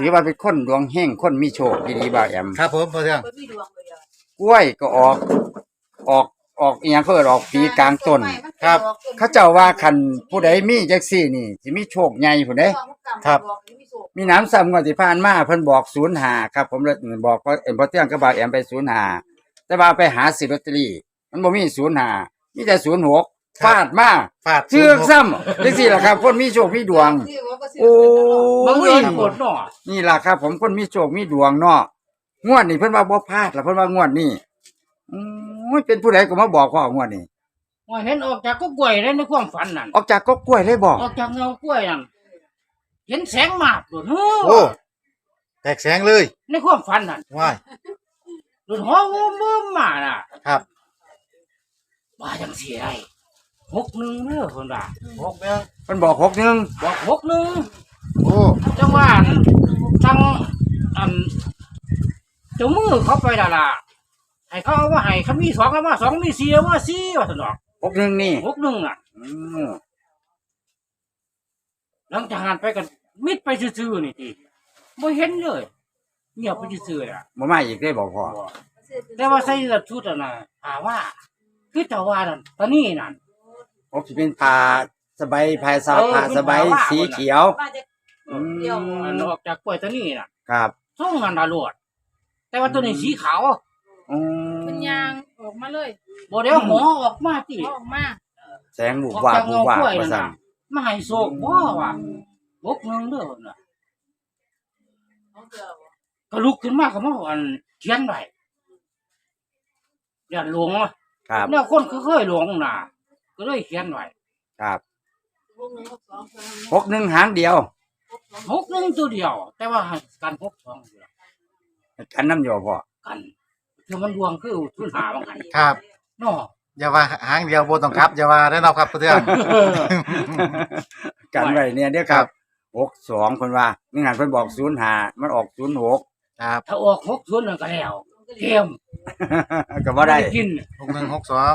ถือว่าเป็นคนดวงเฮงคนมีโชคดีๆบ่าวแอมครับผมพอเทืองเพิ่นมีดวงเลยอะกล้วยก็ออก ออกออกอีหยังเขาเอิ้นออกปีกลางต้น ครับ เขาเจ้าว่าคันผู้ใดมีจักซี่นี่สิมีโชคใหญ่พุ่นเด้ครับ มีน้ำซ้ำก่อนที่ผ่านมาเพิ่นบอก05ครับ ผมเลยบอกเพราะเอ็มพอเที่ยงก็บ่าวแอมไป05แต่ว่าไปหาซื้อลอตเตอรี่ มันบ่มี05มีแต่ 06ฟาดมาฟาดเชือกซ้ำจังซี่ล่ะครับ คนมีโชคมีดวง โอ้บ่มียกดเนาะนี่ล่ะครับ ผมคนมีโชคมีดวงเนาะงวดนี้เพิ่นว่าบ่พลาดล่ะเพิ่นว่างวดนี้อืมเป็นผู้ใดก็มาบอกพ่องวดนี้ว่าเห็นออกจากก็กล้วยได้ในความฝันนั่นออกจากก็กล้วยเลยบอกออกจากเงากล้วยนั่นเห็นแสงมากโดดโอ้แตกแสงเลยในความฝันนั่นว้ายโดดห้องมุมมาน่ะครับว่าจังสิได้ หกหนึ่งเด้อคนว่าหกเนื้อเพิ่นบอกหกหนึ่งบอกหกหนึ่งโอ้จังว่าจังอันเจ้ามือเขาไปดาราให้เขาเอามาให้เขามีสองเอามาสองมีสี่เอามาสี่ว่าสนอกหกหนึ่งนี่หกหนึ่งน่ะอืมหลังจากนั้นไปกันมิดไปซื่อๆนี่ทีไม่เห็นเลยเงียบไปซื่อๆอะบ่มาอีกได้บอกพ่อแต่ว่าใส่เสื้อชุดอะนะหาว่าคือเจ้าว่านั่นตอนนี้นั่น ผมสิเป็นผ้าสบายผ้าสาเออผ้าสบายเป็นผ้าสีเขียว มาจากอืม เดียวอันออกจากกล้วยตอนนี้น่ะครับส่งนันดาโลดแต่ว่าตัวนี้สีขาวอืมเป็นยางออกมาเลยบ่เดี๋ยวหมอออกมาติออกมาแสงบุบว่าบบุบว่าว่าซั่นมาให้โศกบ่ว่าบกหนึงเด้อน่ะของเดียวก็ลุกขึ้นมาก็มาอันเขียนไว้อย่าหลงอะครับเนี่ยคนก็เคยหลงน่ะ ก็เลยเขียนไว้ครับวงหนึ่งหกสองเท่านั้นหกหนึ่งหางเดียวหกหนึงตัวเดียว แต่ว่าให้กันหกสองเดียวกันน้ำโยพ่อกันคือมันดวงคือทุนหาบางหันครับเนาะอย่าว่าหางเดียวโบต้องครับอย่าว่าได้อเนาะครับพอเทืองกันไว้เนี่ยเด้อครับหกสองคนว่านี่งานเพิ่นบอกศูนย์หามันออกศูนย์หกครับถ้าออกหกศูนย์นั่นก็แล้วเกมก็บ่ได้กินหกหนึ่งหกสอง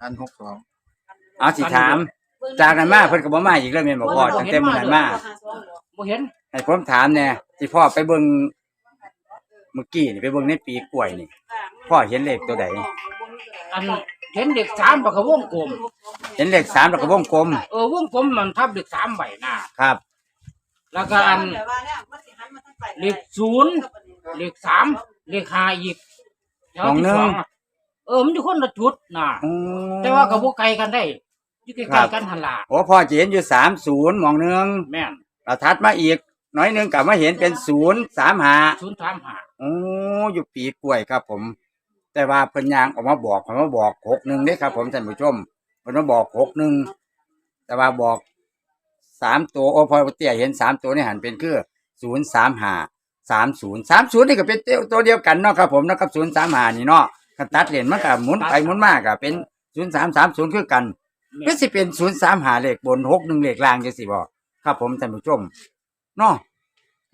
อันหกสอง เอาสิถาม จากนั้นมาเพิ่นก็บ่มาอีกแล้วแม่นบ่พ่อตั้งแต่มื้อนั้นมาบ่เห็นให้ผมถามแหน่ที่พ่อไปเบิ่งเมื่อกี้นี่ไปเบิ่งในปีกล้วยนี่พ่อเห็นเลขตัวใดอันเห็นเด็กสามปากกวงกลม เห็นเลขสามแล้วก็วงกลมเออวงกลมมันทับเด็กสามใบหน้าครับ แล้วก็อันเลขศูนย์เลขสามเลขห้าอีกแถวที่สองอะเออมันอยู่คนละจุดน่ะ อืมแต่ว่าก็บ่ไกลกันได้ อยู่ใกครัล้บๆกันหันล่ะโอ้พ่อจะเห็นอยู่สามศูนย์หมองหนึงแม่นเราทัดมาอีก น้อยหนึงกลับมาเห็นเป็นศูนย์สามหาศูนย์สามห้าโอ้อยู่ปีกล้วยครับผม แต่ว่าเพิ่นยางออกมาบอกเพิ่นมาบอกหกหนึ่งเด้ครับผมท่านผู้ชมเพิ่นมาบอกหกหนึ่งแต่ว่าบอกสามตัวโอ้พอเตี้ยเห็นสามตัวนี่หันเป็นคือศูนย์สามหาสามศูนย์สามศูนย์นี่ก็เป็นตัวเดียวกันเนาะครับผมเนาะครับศูนย์สามหานี่เนาะคันตัดเหรียญมันก็หมุนไปหมุนมาก็เป็นศูนย์สามสามศูนย์คือกันแม่ ก็นสิเป็นศูนย์สามหาเลขบนหกหนึ่งเลขล่างจังสิบ่ครับผมท่านผู้ชมเนาะ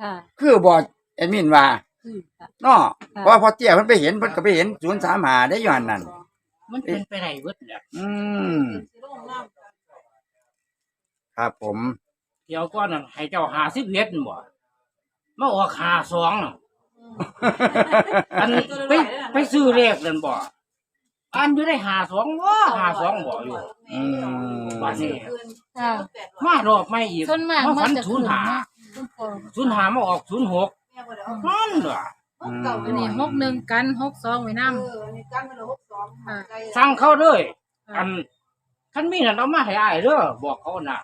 ค่ะ คือบอแอดมินว่าคือค่ะ เนาะค่ะ เพราะว่าพอเตี้ยมันไปเห็นมันก็ไปเห็นศูนย์สามหาได้อยู่หันนั่นมันเป็นไปได้เบิดแหละอืมครับผมเดี๋ยวก่อนนั่นให้เจ้าหาสิบเอ็ดนั่นบ่มาออกหาสองน่ะอันไปไปซื้อเลขนั่นบ่ อันอยู่ได้หาสองบ่หาสองบ่อยู่ อืมบัดนี้ ค่ะมารอบไม่อีกส่วนมากมามัฝันนจะศูขึ้นนย์หานะคุณพ่อศูนย์หามาออกศูนย์หกนั่นล่ะอันนี้หกหนึ่งกันหกสองไว้น้สั่งเขาเลยำอันคันมีนั่นเอามาให้อ้ายเด้อบอกเขาน่ะ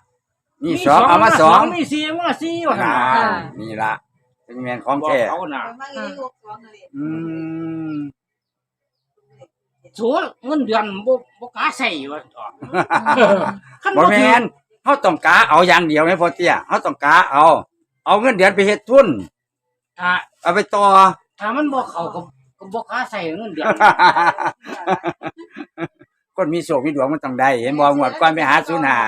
นี่สองเอามาสองมีสี่เอามาสี่ว่าหั่นอ่าน่ะนี่ละเป็นแมนของบอกแท้เขาน่ะอืม สัวเงินเดือนบ่บ่กล้าใส่ว่าต่อคันบ่บ่แมถือนเขาต้องกาเอาอย่างเดียวไหมพอเตี้ยเขาต้องกาเอา เอาเงินเดือนไปเฮ็ดทุนถ้าเอาไปต่อ ถ้ามันบ่เข้าก็ก็บ่กล้าใส่เงินเดือนคนมีโชคมีดวงมันต้องได้เห็นบ่งวดก่อนไปหาศูนย์หา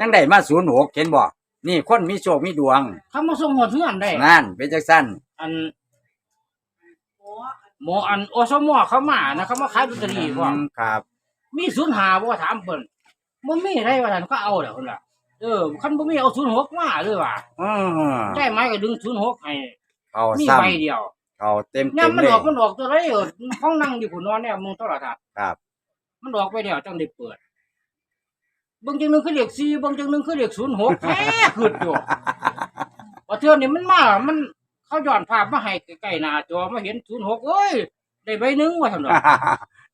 ยังได้มาศูนย์หกเห็นบ่นี่คนมีโชคมีดวงเขามาส่งหอดเฮือนได้นั่นเป็นจังซั่นอัน หมออันอสมเขามานะเขามาขายลอตเตอรี่พร้อมอืมครับมีศูนย์หาบ่ถามเพิ่นบ่มีได้ว่าท่านก็เอาแล้วพุ่นล่ะเออคันบ่มีเอาศูนย์หกมาเลยว่ะอืมได้ไหมก็ดึงศูนย์หกให้เขามีซ้ใบเดียวำเขาเต็มเนี่เต็ยมมันเลอยอกมันออกตัวไรเออห้องนั่งอยู่ผู้นอนเนี่ยมึงโทรทัศน์ครับมันออกไปแล้วจังได้เปิดเบางจังหนึงคือเลข4บางจังหนึงคือเลข06แท้ขึ้นอยู่ว่าเทื่อนี่มันมา มัน เขาย้อนภาพมาให้ใกล้ๆหน้าจอมาเห็น06เอ้ยได้ใบหนึงว่าซั่นดอก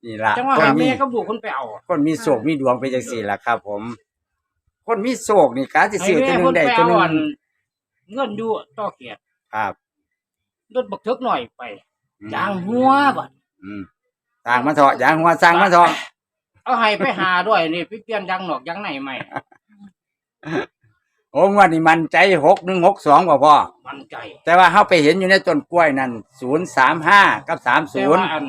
นี่ล่ะจังว่าคนหามีแม่กับลูกคนไปเอาคนมีโศกมีดวงไปจังสี่ล่ะครับ ผม คนมีโศกนี่การสิให้ซื้อแม่ตัวหนึคงนได้ไปตัวเอาหนึงอันเงินอยู่ต่อเกียรติครับรถบักเทิกหน่อยไปยางหัวบัดอืมสร้างมาเถอะยางหัวสร้างมาเถอะเอาให้ไปหาด้วยนี่ไปเปลี่ยนยางนอกยางในใหม่ โอ้งวดนี้มันใจหกหนึ่งหกสองบ่พ่อ มันใจแต่ว่าเขาไปเห็นอยู่ในต้นกล้วยนั่นศูนย์สามห้ากับสามแต่ศูนย์ว่าอัน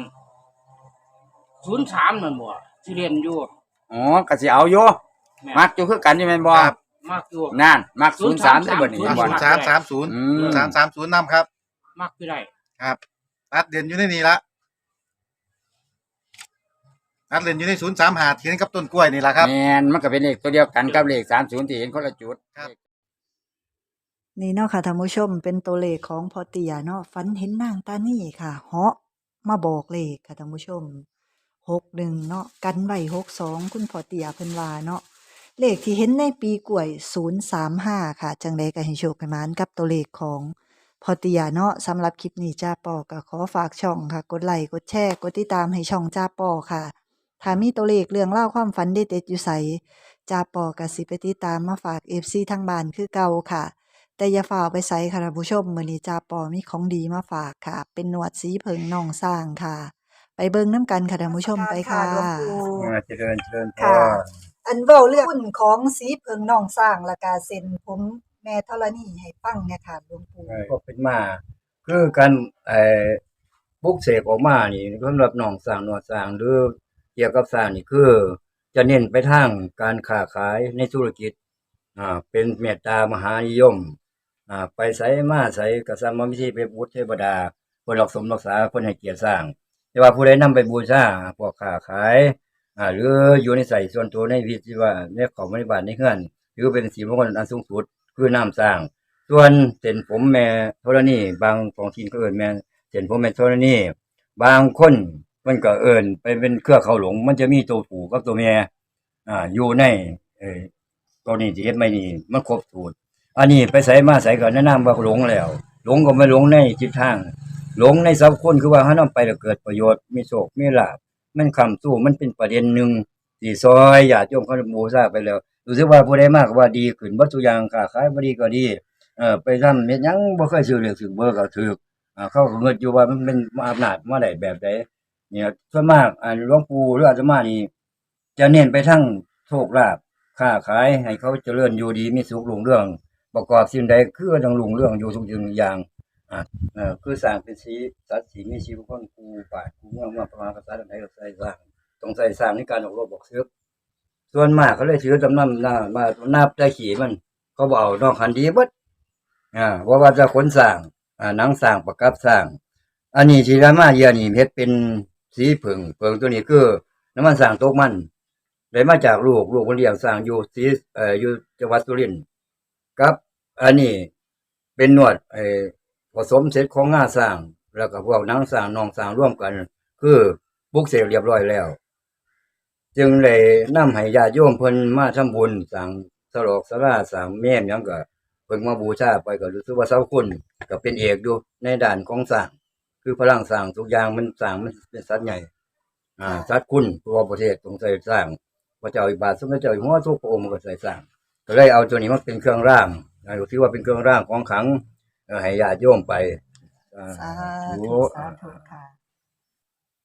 ศูนย์สามนั่นบ่ที่เรียนอยู่อ๋อก็สิเอาอยู่แม่มักอยู่คือกันอยู่แม่นบ่ครับ มากอยู่ นั่นมักศูนย์สามได้บ่นี่ศูเห็นย์บ่ศูนน่ะย์สามสามศูนย์อืม สามสามศูนย์นำครับ มากคือได้ครับตัดเด่นอยู่ในนี้ละ ตัดเด่นอยู่ในศูนย์สามหาเทียนกับต้นกล้วยนี่ละครับ แม่นมันก็เป็นเลขตัวเดียวกันกับเลขสามศูนย์ที่เห็นคนละจุด ครับ นี่เนาะค่ะท่านผู้ชมเป็นตัวเลขของพอเตียเนาะฝันเห็นนางตานี่ค่ะเหาะมาบอกเลขค่ะท่านผู้ชมหกหนึ่งเนาะกันไว้หกสองคุณพอเตียเพิ่นว่าเนาะเลขที่เห็นในปีกล้วยศูนย์สามห้าค่ะ จังใดก็ให้โชคให้หมานกับตัวเลขของพอเตียเนาะสำหรับคลิปนี้จ้าปอก็ขอฝากช่องค่ะ กดไลค์กดแชร์กดติดตามให้ช่องจ้าปอค่ะ ถ้ามีตัวเลขเรื่องเล่าวความฝันเด็ดๆอยู่ใสจ้าปอก็สิไปติดตามมาฝากเอฟซีทางบ้านคือเก่าค่ะ แต่อย่าฝ่าเอาไปใส่ค่ะท่านผู้ชมมื้อนี้จ้าปอมีของดีมาฝากค่ะ เป็นหนวดสีเพิงน่องสร้างค่ะ ไปเบิ่งน้ำกันค่ะท่านผู้ชมไปค่ะเจริญเจริญพค่ะรอันเว้าเรื่องหุ้นของสีเพิงน่องสร้างและกาเซ็นผมแม่ธรณีให้ฟังเนี่ยค่ะหลวงปู่ก็เป็นมา คือการไอ้บุกเสกออกมานี่สำหรับหนองสร้างหนวดสร้างหรือ เกี่ยวกับสร้างนี่คือ จะเน้นไปทางการค้าขายในธุรกิจอ่าเป็นเมตตามหานิยมอ่าไปใส่มาใส่กษัตริย์มิธีไปบูชเทวดาเพื่อรักสมรักษาคนให้เกียรติสร้าง แต่ว่าผู้ใดนำไปบูชาพวกค้าขายอ่าหรืออยู่ในใส่ส่วนตัวในวิธีว่าในของบริบาลในเฮือน หรือเป็นสีมงคลอันสูงสุดคือน้ำสร้าง ส่วนเส้นผมแม่ธรณีบางของทีนก็เอินแม่เส้นผมแม่ธรณีบางคน มันก็เอินไปเป็นเครือเขาหลง มันจะมีตัวผูกับตัวแม่อ่าอยู่ในเออตัวนี้ที่เฮ็ดไม่นี่มันครบสูตรอันนี้ไปใส่มาใส่ก็แนะนำว่าหลงแล้ว หลงก็ไม่หลงในจิตทาง หลงในสัพคนคือว่าถ้านำไปแล้วเกิดประโยชน์มีโชคมีลาภมันคำสู้มันเป็นประเด็นหนึ่งที่ซอยญาติโยมเขาบูชาไปแล้วรู้สึกว่าผู้ใดมากว่าดีขึ้นวัตถุอย่างค้าขายบ่ดีก็ดีเออไปทำเม็ดยังบ่เคยซื้อเลขซื้อเบอร์ก็ถูกอ่าเขาเงินอยู่ว่ามันเป็นอำนาจมาได้แบบใด เนี่ยส่วนมากอ่าหลวงปู่หรืออาตมานี่จะเน้นไปทั้งโชคลาภค้าขายให้เขาเจริญอยู่ดีมีสุขรุ่งเรื่อง ประกอบสิ่งใดคือต้องรุ่งเรื่องอยู่ทุกสิ่งทุกอย่างอ่าเออคือสร้างเป็นสีสัตว์สีมีชีวิตคนกูป่ากูเมืองมาประมาณภาษาใดก็ใส่สร้างต้องใส่สร้างในการออกรบบอกซื้อส่วนมากเขาเลยถือจำนำหน้ามานับได้ขี่มันเขาบอกเอานอกคันดีบดอ่าว่าว่าจะขนสร้างอ่าหนังสร้างประกับสร้าง อันนี้ที่รมาเยียนี่เฮ็ดเป็น สีผึ่งเผึ่งตัวนี้คือน้ำมันสร้างตกมันได้มาจากลูกลูกคนเลี้ยงสร้างอยู่สีเอ่ออยู่จังหวัดสุรินทร์กับ อันนี้เป็นนวดไอ้ผสมเสร็จของงาสร้าง แล้วก็พวกนังสร้างนองสร้างร่วมกัน คือบุกเสร็จเรียบร้อยแล้ว จึงเลยนำให้ญาติโยมเพิ่นมาทำบุญสร้างสลอกสลาสร้างแม่มยังก็เพิ่งมาบูชาไปก็รู้สึกว่าเสาคุณก็เป็นเอกอยู่ในด่านของสร้าง คือพลังสร้างทุกอย่างมันสร้างมันเป็นสัตว์ใหญ่ อ่าสัตว์คุณตัวประเทศต้องใส่สร้างพระเจ้าอิบาทสมเด็จเจ้าอยู่หัวทุกพระองค์มันก็ใส่สร้าง ก็เลยเอาตัวนี้มาเป็นเครื่องร่างอ่าถือว่าเป็นเครื่องร่างของขลังเอ่อให้ญาติโยมไปอ่าสาธุธุสาธุค่ะ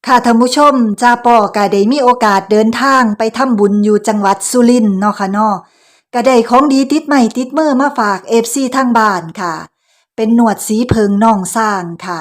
ค่ะท่านผู้ชมจ้าปอก็ได้มีโอกาสเดินทางไปทำบุญอยู่จังหวัดสุรินทร์เนาะค่ะเนาะก็ได้ของดีติดใหม่ติดมือมาฝาก FC ทางบ้านค่ะ เป็นหนวดสีเพิงน่องสร้างค่ะ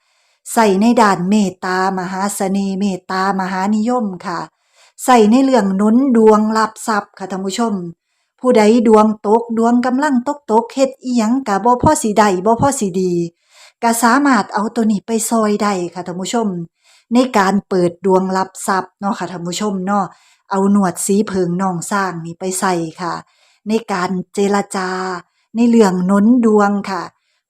ใส่ในด่านเมตตามหาเสน่ห์เมตตามหานิยมค่ะใส่ในเรื่องนุนดวงรับทรัพย์ค่ะท่านผู้ชม ผู้ใดดวงตกดวงกำลังตกตกเฮ็ดอีหยังกะบ่พอสิได้บ่พอสิดีก็สามารถเอาตัวนี้ไปซอยได้ค่ะท่านผู้ชม ในการเปิดดวงรับทรัพย์เนาะค่ะท่านผู้ชมเนาะเอาหนวดสีเพิงนองสร้างนี่ไปใส่ค่ะ ในการเจรจา ในเรื่องนุนดวงค่ะ